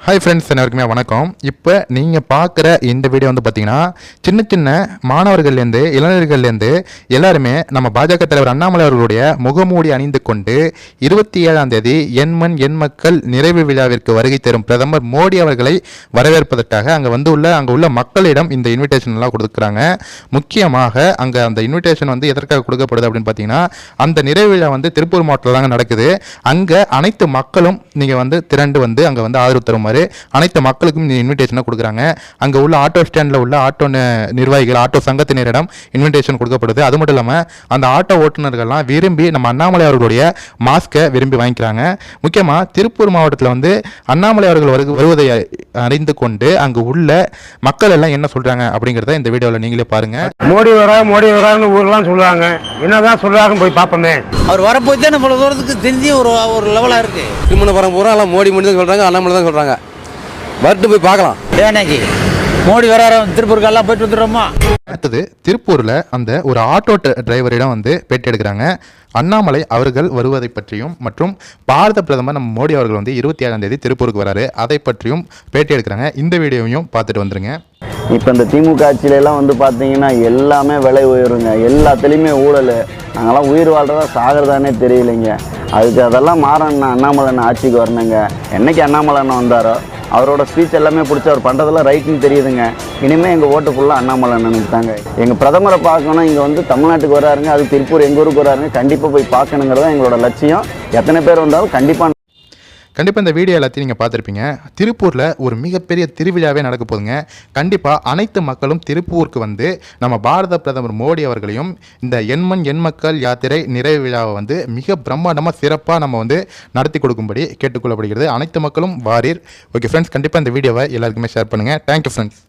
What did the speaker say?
Hi friends எல்லாருக்குமே வணக்கம். இப்போ நீங்கள் பார்க்குற இந்த வீடியோ வந்து பார்த்தீங்கன்னா சின்ன சின்ன மாணவர்கள்லேருந்து இளைஞர்கள்லேருந்து எல்லாருமே நம்ம பாஜக தலைவர் அண்ணாமலை அவர்களுடைய முகமூடி அணிந்து கொண்டு இருபத்தி ஏழாம் தேதி எண்மண் எண் மக்கள் நிறைவு விழாவிற்கு வருகை தரும் பிரதமர் மோடி அவர்களை வரவேற்பதற்காக அங்கே வந்து உள்ள அங்கே உள்ள மக்களிடம் இந்த இன்விடேஷன்லாம் கொடுக்குறாங்க. முக்கியமாக அங்கே அந்த இன்விடேஷன் வந்து எதற்காக கொடுக்கப்படுது அப்படின்னு பார்த்தீங்கன்னா அந்த நிறைவு விழா வந்து திருப்பூர் மாவட்டத்தில் தாங்க நடக்குது. அங்கே அனைத்து மக்களும் நீங்கள் வந்து திரண்டு வந்து அங்கே வந்து ஆதரவு மாதிரி அனைத்து மக்களுக்கும் இந்த இன்விடேஷனை கொடுக்குறாங்க. அங்கே உள்ள ஆட்டோ ஸ்டாண்டில் உள்ள ஆட்டோ நிர்வாகிகள் ஆட்டோ சங்கத்தினரிடம் இன்விடேஷன் கொடுக்கப்படுது. அது மட்டும் இல்லாமல் அந்த ஆட்டோ ஓட்டுநர்கள்லாம் விரும்பி நம்ம அண்ணாமலை அவர்களுடைய மாஸ்க்கை விரும்பி வாங்கிக்கிறாங்க. முக்கியமாக திருப்பூர் மாவட்டத்தில் வந்து அண்ணாமலை அவர்கள் வருவதை அறிந்து கொண்டு அங்கு உள்ள மக்கள் எல்லாம் என்ன சொல்கிறாங்க அப்படிங்கிறத இந்த வீடியோவில் நீங்களே பாருங்கள் மோடி வரா மோடி வரான்னு ஊர்லாம் சொல்லுவாங்க. என்னதான் சொல்றாங்கன்னு போய் பார்ப்போமே. அவர் வரப்போய் தான் இவ்வளோ தூரத்துக்கு தெரிஞ்சு ஒரு ஒரு லெவலாக இருக்கு. திருமண பரம் பூரா எல்லாம் மோடி மோடி தான் சொல்கிறாங்க அண்ணாமலை தான் சொல்கிறாங்க வரட்டு போய் பார்க்கலாம். ஏனாக்கி மோடி வராரு? திருப்பூருக்கெல்லாம் போயிட்டு வந்துடுறோமா? அடுத்தது திருப்பூரில் அந்த ஒரு ஆட்டோ டிரைவரிடம் வந்து பேட்டி எடுக்கிறாங்க. அண்ணாமலை அவர்கள் வருவதை பற்றியும் மற்றும் பாரத பிரதமர் நம்ம மோடி அவர்கள் வந்து இருபத்தி ஏழாம் தேதி திருப்பூருக்கு வராரு. அதை பற்றியும் பேட்டி எடுக்கிறாங்க. இந்த வீடியோவையும் பார்த்துட்டு வந்துருங்க. இப்போ இந்த திமுக ஆட்சியில எல்லாம் வந்து பார்த்தீங்கன்னா எல்லாமே விலை உயருங்க. எல்லாத்துலேயுமே ஊழல். நாங்களாம் உயிர் வாழ்றதா சாகிறதானே தெரியலைங்க. அதுக்கு அதெல்லாம் மாறணும்னா அண்ணாமலை அண்ணன் ஆட்சிக்கு வரணுங்க. என்னைக்கு அண்ணாமலை அண்ணன் வந்தாரோ? அவரோட ஸ்பீச் எல்லாமே பிடிச்சி அவர் பண்ணுறதெல்லாம் ரைட்டுன்னு தெரியுதுங்க. இனிமேல் எங்கள் ஓட்டு ஃபுல்லாக அண்ணாமலை அண்ணனுக்கு தாங்க எங்கள் பிரதமரை பார்க்கணும் இங்கே வந்து தமிழ்நாட்டுக்கு வராருங்க அது திருப்பூர் எங்கள் ஊருக்கு வராருங்க கண்டிப்பாக போய் பார்க்கணுங்கிறதான் எங்களோட லட்சியம். எத்தனை பேர் வந்தாலும் கண்டிப்பாக கண்டிப்பாக இந்த வீடியோ எல்லாத்தையும் நீங்கள் பார்த்துருப்பீங்க. திருப்பூரில் ஒரு மிகப்பெரிய திருவிழாவே நடக்க போதுங்க கண்டிப்பாக அனைத்து மக்களும் திருப்பூருக்கு வந்து நம்ம பாரத பிரதமர் மோடி அவர்களையும் இந்த எண்மண் எண் மக்கள் யாத்திரை நிறைவு விழாவை வந்து மிக பிரம்மாண்டமாக சிறப்பாக நம்ம வந்து நடத்தி கொடுக்கும்படி கேட்டுக்கொள்ளப்படுகிறது. அனைத்து மக்களும் வாரீர். ஓகே ஃப்ரெண்ட்ஸ் கண்டிப்பாக இந்த வீடியோவை எல்லாருக்குமே ஷேர் பண்ணுங்கள் தேங்க்யூ ஃப்ரெண்ட்ஸ்